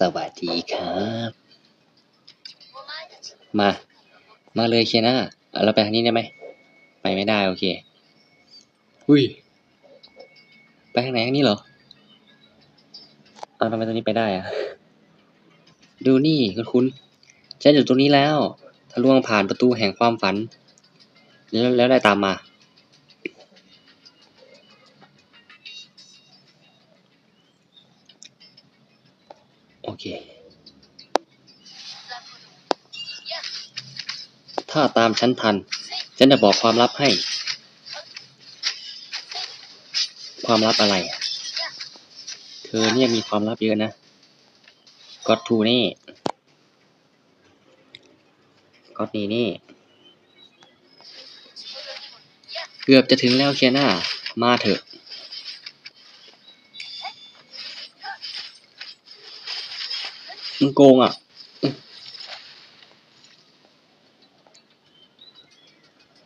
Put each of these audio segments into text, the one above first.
สวัสดีครับ มา มาเลยเชียร์หน้าเอาเราไปทางนี้ได้ไหม ไปไม่ได้โอเค อุ้ย ไปทางไหนทางนี้เหรอ เอาทำไมตรงนี้ไปได้อะดูนี่คุณคุณฉันอยู่ตรงนี้แล้ว ทะลวงผ่านประตูแห่งความฝัน แล้วแล้วได้ตามมา ตามฉันทัน ฉันจะบอกความลับให้ ความลับอะไร เธอเนี่ยมีความลับเยอะนะก็อตทูนี่ก็อตนี่นี่ เกือบจะถึงแล้วเคียน่ามาเถอะมึงโกงอะ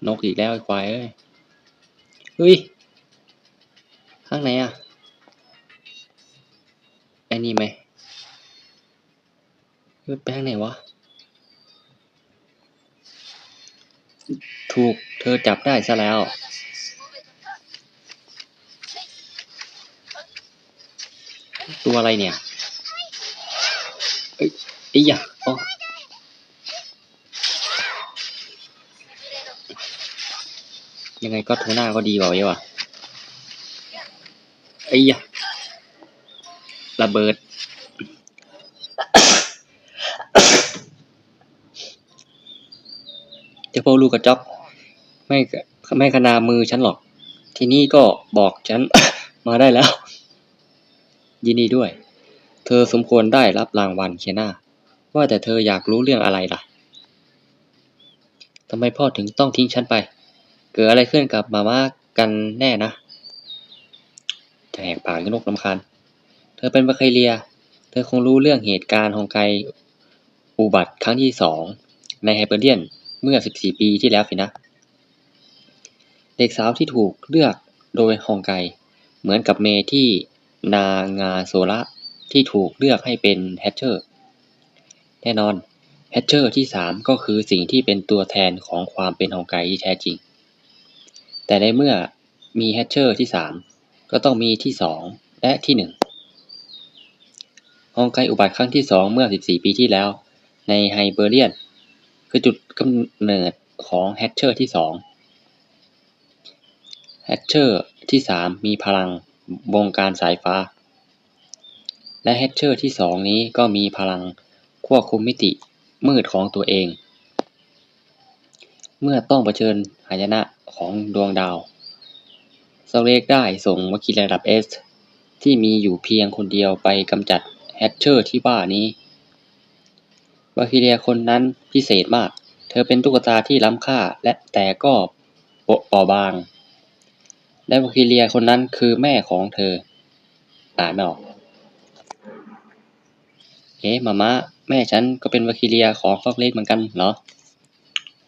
นกอีกแล้วไอ้ควายเอ้ยเฮ้ย ข้างไหนอะไอ้นี่ไหมไปทางไหนวะ ถูกเธอจับได้ซะแล้วตัวอะไรเนี่ย เอ้ยไอ้ยะอ๋อ ยังไงก็ทูน่าก็ดีกว่าเยอะว่ะไอ้ยะระเบิดจ้าพวกลูกกระจอกไม่ไม่ขนามือฉันหรอก ทีนี้ก็บอกฉัน มาได้แล้ว ยินดีด้วย เธอสมควรได้รับรางวัลเคียนาว่าแต่เธออยากรู้เรื่องอะไรล่ะทำไมพ่อถึงต้องทิ้งฉันไป เกิดอะไรขึ้นกับมาม่ากันแน่นะจะแหกปากนกลำคาญ เธอเป็นวาเคเลีย เธอคงรู้เรื่องเหตุการณ์ฮองไกอุบัติครั้งที่สองในไฮเปอร์เดียนเมื่อ 14 ปีที่แล้วสินะ เด็กสาวที่ถูกเลือกโดยฮองไก เหมือนกับเมที่นางาโซระที่ถูกเลือกให้เป็นแฮชเชอร์ แน่นอนแฮชเชอร์ที่ 3 ก็คือสิ่งที่เป็นตัวแทนของความเป็นฮองไกที่แท้จริง แต่ในเมื่อมีแฮชเชอร์ที่ 3 ก็ต้องมีที่ 2 และที่ 1 ฮองไกอุบัติครั้งที่ 2 เมื่อ 14 ปีที่แล้ว ในไฮเบอร์เรียน คือจุดกำเนิดของแฮชเชอร์ที่ 2 แฮชเชอร์ที่ 3 มีพลังวงการสายฟ้า และแฮชเชอร์ที่ 2 นี้ก็มีพลังควบคุมมิติมืดของตัวเอง เมื่อต้องเผชิญหายนะ ของดวงดาวเซเลกได้ส่งวาคิลระดับ S ที่มีอยู่เพียงคนเดียวไปกำจัดแฮชเชอร์ที่ว่านี้วาคิเลียคนนั้นพิเศษมาก เธอเป็นตุ๊กตาที่ล้ำค่าและแต่ก็เปราะบาง และวาคิเลียคนนั้นคือแม่ของเธอ อ่านไม่ออก เอ๊ะมาม่าแม่ฉันก็เป็นวาคิเลียของฟอกเล็กเหมือนกันเหรอ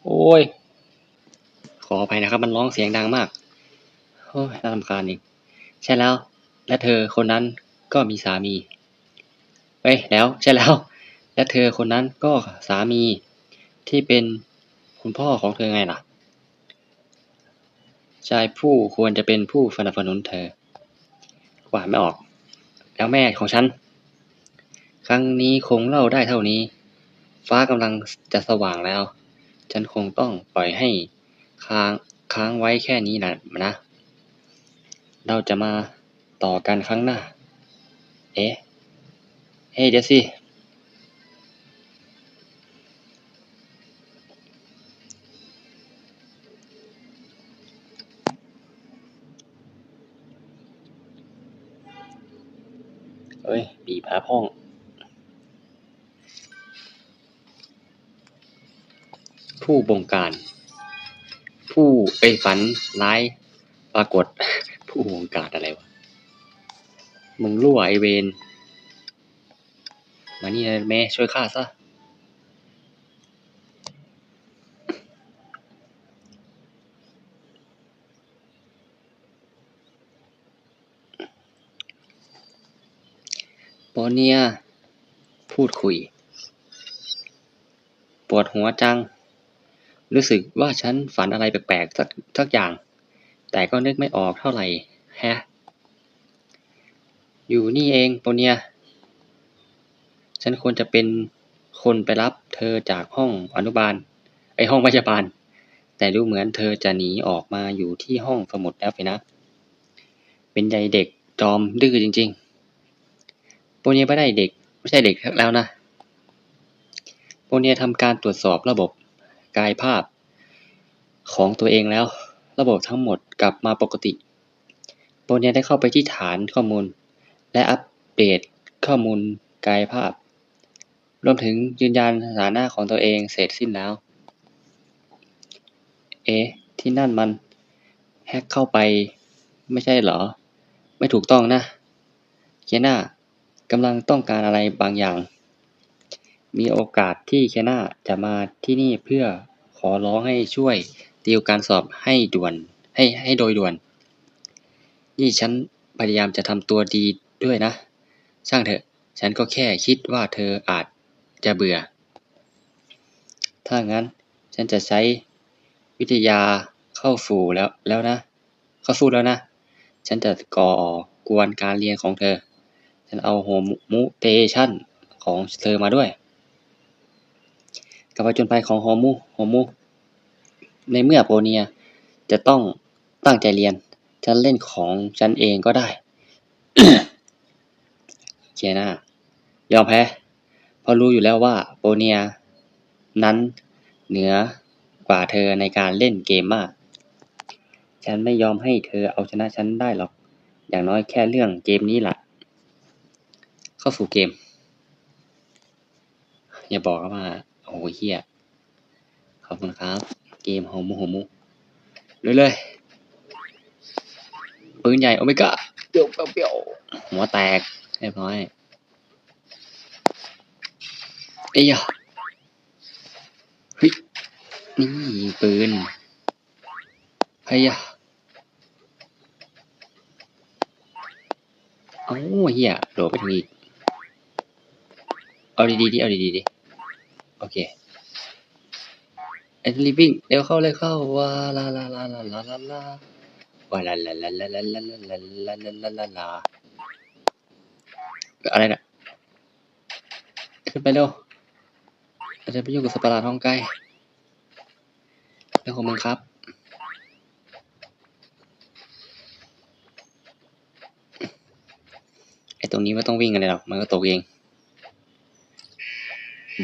โอ้ย ออภัยนะครับ มันร้องเสียงดังมากโอ้ยน่ารำคาญอีกใช่แล้ว และเธอคนนั้นก็มีสามีเอ้ยแล้วใช่แล้ว และเธอคนนั้นก็สามีที่เป็นคุณพ่อของเธอไงล่ะชายผู้ควรจะเป็นผู้สนับสนุนเธอกว่าไม่ออก แล้วแม่ของฉัน ครั้งนี้คงเล่าได้เท่านี้ ฟ้ากำลังจะสว่างแล้ว ฉันคงต้องปล่อยให้ ค้างค้างไว้แค่นี้นะนะ เราจะมาต่อกันครั้งหน้า เอ๊ะ เฮ้เดี๋ยวสิเอ้ยบีบหาพ่องผู้บงการ ผู้เอ้ยฝันร้ายปรากฏ ผู้บงการอะไรวะ มึงรั่วไอเวนมานี่นะแม่ช่วยข้าซะปอเนีย พูดคุย ปวดหัวจัง รู้สึกว่าฉันฝันอะไรแปลกๆสักสักอย่าง แต่ก็นึกไม่ออกเท่าไหร่แฮะ อยู่นี่เองโปเนีย ฉันควรจะเป็นคนไปรับเธอจากห้องอนุบาล ไอห้องพยาบาล แต่ดูเหมือนเธอจะหนีออกมาอยู่ที่ห้องสมุดแล้วสินะ เป็นใยเด็กจอมดื้อจริงๆโปเนียไม่ได้เด็ก ไม่ใช่เด็กแล้วนะโปเนียทำการตรวจสอบระบบ กายภาพของตัวเองแล้ว ระบบทั้งหมดกลับมาปกติ โปรเนียได้เข้าไปที่ฐานข้อมูล และอัปเดตข้อมูลกายภาพ รวมถึงยืนยันสถานะของตัวเองเสร็จสิ้นแล้ว เอ๊ะ ที่นั่นมันแฮกเข้าไปไม่ใช่เหรอ ไม่ถูกต้องนะ เคียน่ากำลังต้องการอะไรบางอย่าง มีโอกาสที่เคียน่าจะมาที่นี่เพื่อขอร้องให้ช่วยติวการสอบให้ด่วน ให้ ให้โดยด่วน นี่ฉันพยายามจะทำตัวดีด้วยนะ ช่างเถอะ ฉันก็แค่คิดว่าเธออาจจะเบื่อ ถ้างั้นฉันจะใช้วิทยาเข้าสู่แล้วแล้วนะ เข้าสู้แล้วนะ ฉันจะก่อกวนการเรียนของเธอ ฉันเอาโฮมูเตชันของเธอมาด้วย กับผจญภัยของโฮมูโฮมูในเมื่อโปเนียจะต้องตั้งใจเรียน ฉันเล่นของฉันเองก็ได้เคียน่ายอมแพ้เพราะรู้อยู่แล้วว่าโปเนีย นั้นเหนือกว่าเธอในการเล่นเกมมาก ฉันไม่ยอมให้เธอเอาชนะฉันได้หรอก อย่างน้อยแค่เรื่องเกมนี้ล่ะ เข้าสู่เกม อย่าบอกว่า โอ้โหเฮียขอบคุณครับ เกมโฮมูโฮมูเรื่อยๆปืนใหญ่โอเมก้าเปียวเปียวเปียวหัวแตกเรียบร้อยเอ้ยอะเฮ้ยนี่ยิงปืนเฮ้ยอะโอ้เฮียโดดไปถึงอีกเอาดีๆดิเอาดีๆดิ โอเคไอ้รีบวิ่งเร็วเข้าเลยเข้าว้าลาลาลาลาลาลาลาว้าลาลาลาลาลาลาลาลาลาลาลาลาลาอะไรน่ะขึ้นไปเร็วเราจะไปอยู่กับสัตว์ปราท้องไกลเรื่องของมึงครับไอ้ตรงนี้ไม่ต้องวิ่งกันเลยหรอกมันก็ตกเอง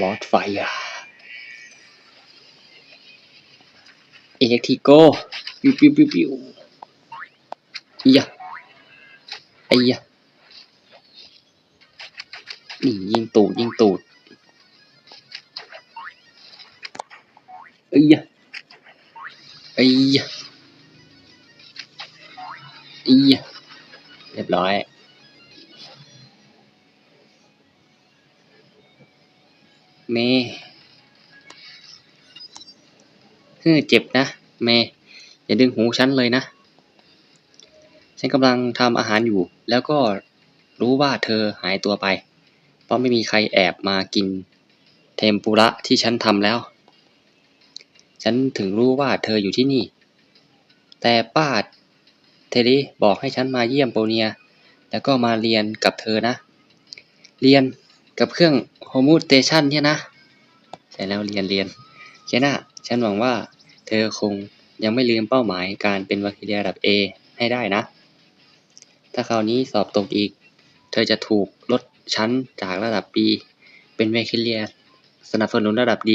บอสไฟอะเอเล็กทิโกปิวปิวปิวปิวอียะไอ้ยะนี่ยิงตูดยิงตูดไอ้ยะไอ้ยะไอ้ยะเรียบร้อย มย์เฮ้เจ็บนะเมย์อย่าดึงหูฉันเลยนะ ฉันกำลังทำอาหารอยู่ แล้วก็รู้ว่าเธอหายตัวไป เพราะไม่มีใครแอบมากิน เทมปุระที่ฉันทำแล้ว ฉันถึงรู้ว่าเธออยู่ที่นี่ แต่ป้าเทเลบอกให้ฉันมาเยี่ยมโปเนีย แล้วก็มาเรียนกับเธอนะ เรียน กับเครื่องโฮมูเตชันเนี่ยนะใช่แล้วเรียนเรียนเคนน่าฉันหวังว่าเธอคงยังไม่ลืมเป้าหมายการเป็นวาคิเลียระดับ A ให้ได้นะ ถ้าคราวนี้สอบตกอีก เธอจะถูกลดชั้นจากระดับ B เป็นวาคิเลียสนับสนุนระดับ D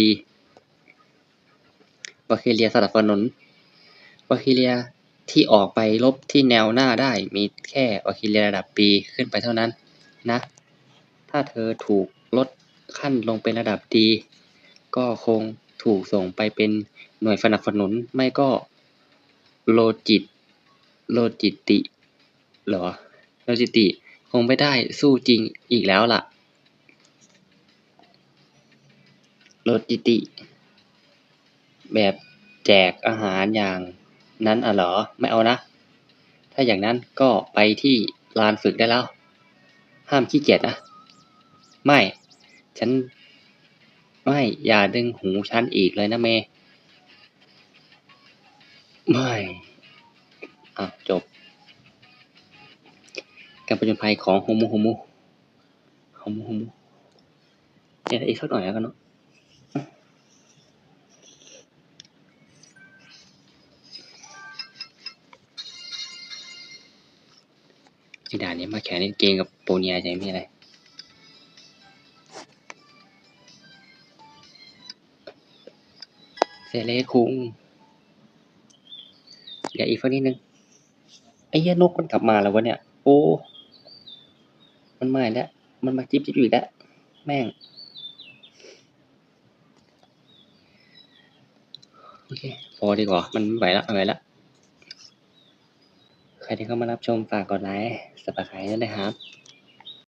วาคิเลียสนับสนุนวาคิเลียที่ออกไปลบที่แนวหน้าได้มีแค่วาคิเลียระดับ B ขึ้นไปเท่านั้นนะ ถ้าเธอถูกลดขั้นลงเป็นระดับดี ก็คงถูกส่งไปเป็นหน่วยสนับสนุนไม่ก็โลจิต โลจิติเหรอ โลจิติคงไม่ได้สู้จริงอีกแล้วล่ะ โลจิติ แบบแจกอาหารอย่างนั้นอะเหรอ ไม่เอานะ ถ้าอย่างนั้นก็ไปที่ลานฝึกได้แล้ว ห้ามขี้เกียจนะ ไม่ ฉัน ไม่ อย่าดึงหูฉันอีกเลยนะเมย์ไม่ อะ จบ การประจนภัยของโฮมูโฮมูโฮมูโฮมูเนี่ยอีกสักหน่อยแล้วกันเนาะจิดานนี้มาแข่งเล่นเกมกับโปเนียใจไหมอะไร เซเลคุงเดี๋ยวอีกสักนิดนึง ไอ้เหี้ยนกมันกลับมาแล้ววะเนี่ย โอ้ มันมาแล้ว มันมาจิบจิบอยู่อีกแล้ว แม่ง โอเค พอดีกว่า มันไม่ไหวละไม่ไหวละ ใครที่เข้ามารับชมฝากกดไลค์ สับสไครต์ด้วยนะครับ